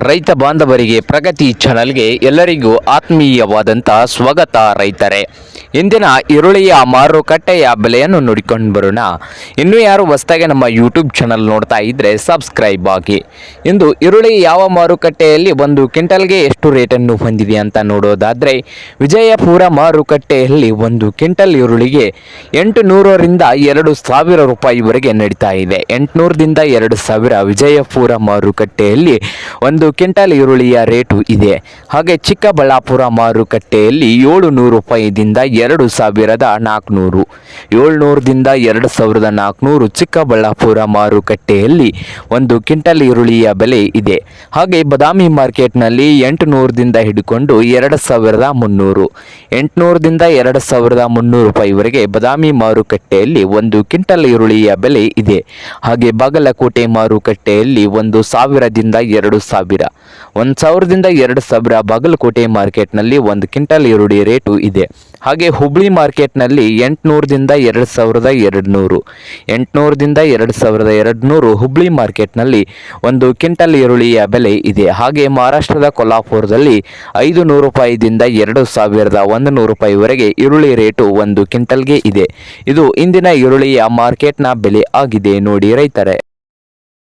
ರೈತ ಬಾಂಧವರಿಗೆ ಪ್ರಗತಿ ಚಾನಲ್ಗೆ ಎಲ್ಲರಿಗೂ ಆತ್ಮೀಯವಾದಂಥ ಸ್ವಾಗತ ರೈತರೇ. ಇಂದಿನ ಈರುಳ್ಳಿಯ ಮಾರುಕಟ್ಟೆಯ ಬೆಲೆಯನ್ನು ನೋಡಿಕೊಂಡು ಬರೋಣ. ಇನ್ನೂ ಯಾರು ಹೊಸದಾಗಿ ನಮ್ಮ ಯೂಟ್ಯೂಬ್ ಚಾನಲ್ ನೋಡ್ತಾ ಇದ್ದರೆ ಸಬ್ಸ್ಕ್ರೈಬ್ ಆಗಿ. ಇಂದು ಈರುಳ್ಳಿ ಯಾವ ಮಾರುಕಟ್ಟೆಯಲ್ಲಿ ಒಂದು ಕ್ವಿಂಟಲ್ಗೆ ಎಷ್ಟು ರೇಟನ್ನು ಹೊಂದಿದೆ ಅಂತ ನೋಡೋದಾದರೆ, ವಿಜಯಪುರ ಮಾರುಕಟ್ಟೆಯಲ್ಲಿ ಒಂದು ಕ್ವಿಂಟಲ್ ಈರುಳ್ಳಿಗೆ ಎಂಟು ನೂರರಿಂದ ಎರಡು ಸಾವಿರ ರೂಪಾಯಿವರೆಗೆ ನಡೀತಾ ಇದೆ. ಎಂಟುನೂರದಿಂದ ಎರಡು ಸಾವಿರ ವಿಜಯಪುರ ಮಾರುಕಟ್ಟೆಯಲ್ಲಿ ಒಂದು ಕ್ವಿಂಟಲ್ ಈರುಳ್ಳಿಯ ರೇಟು ಇದೆ. ಹಾಗೆ ಚಿಕ್ಕಬಳ್ಳಾಪುರ ಮಾರುಕಟ್ಟೆಯಲ್ಲಿ ಏಳು ನೂರು ರೂಪಾಯಿದಿಂದ ಎರಡು ಸಾವಿರದ ನಾಲ್ಕುನೂರು ಏಳ್ನೂರದಿಂದ ಎರಡು ಸಾವಿರದ ನಾಲ್ಕುನೂರು ಚಿಕ್ಕಬಳ್ಳಾಪುರ ಮಾರುಕಟ್ಟೆಯಲ್ಲಿ ಒಂದು ಕ್ವಿಂಟಲ್ ಈರುಳ್ಳಿಯ ಬೆಲೆ ಇದೆ. ಹಾಗೆ ಬದಾಮಿ ಮಾರ್ಕೆಟ್ನಲ್ಲಿ ಎಂಟು ನೂರದಿಂದ ಹಿಡ್ಕೊಂಡು ಎರಡು ಸಾವಿರದ ಮುನ್ನೂರು. ಎಂಟುನೂರದಿಂದ ಎರಡು ಸಾವಿರದ ಮುನ್ನೂರು ರೂಪಾಯಿವರೆಗೆ ಬದಾಮಿ ಮಾರುಕಟ್ಟೆಯಲ್ಲಿ ಒಂದು ಕ್ವಿಂಟಲ್ ಈರುಳ್ಳಿಯ ಬೆಲೆ ಇದೆ. ಹಾಗೆ ಬಾಗಲಕೋಟೆ ಮಾರುಕಟ್ಟೆಯಲ್ಲಿ ಒಂದು ಸಾವಿರದಿಂದ ಎರಡು ಸಾವಿರ ಒಂದು ಸಾವಿರದಿಂದ ಎರಡು ಸಾವಿರ ಬಾಗಲಕೋಟೆ ಮಾರ್ಕೆಟ್ನಲ್ಲಿ ಒಂದು ಕ್ವಿಂಟಲ್ ಈರುಳ್ಳಿ ರೇಟು ಇದೆ. ಹಾಗೆ ಹುಬ್ಳಿ ಮಾರ್ಕೆಟ್ನಲ್ಲಿ ಎಂಟುನೂರದಿಂದ ಎರಡು ಸಾವಿರದ ಎರಡು ನೂರು ಎಂಟುನೂರದಿಂದ ಎರಡು ಸಾವಿರದ ಎರಡು ನೂರು ಹುಬ್ಳಿ ಮಾರ್ಕೆಟ್ನಲ್ಲಿ ಒಂದು ಕ್ವಿಂಟಲ್ ಈರುಳ್ಳಿಯ ಬೆಲೆ ಇದೆ. ಹಾಗೆ ಮಹಾರಾಷ್ಟ್ರದ ಕೊಲ್ಲಾಪುರದಲ್ಲಿ ಐದು ನೂರು ರೂಪಾಯಿದಿಂದ ಎರಡು ಸಾವಿರದ ಒಂದು ನೂರು ರೂಪಾಯಿವರೆಗೆ ಈರುಳ್ಳಿ ರೇಟು ಒಂದು ಕ್ವಿಂಟಲ್ಗೆ ಇದೆ. ಇದು ಇಂದಿನ ಈರುಳ್ಳಿಯ ಮಾರ್ಕೆಟ್ನ ಬೆಲೆ ಆಗಿದೆ. ನೋಡಿ ರೈತರೇ.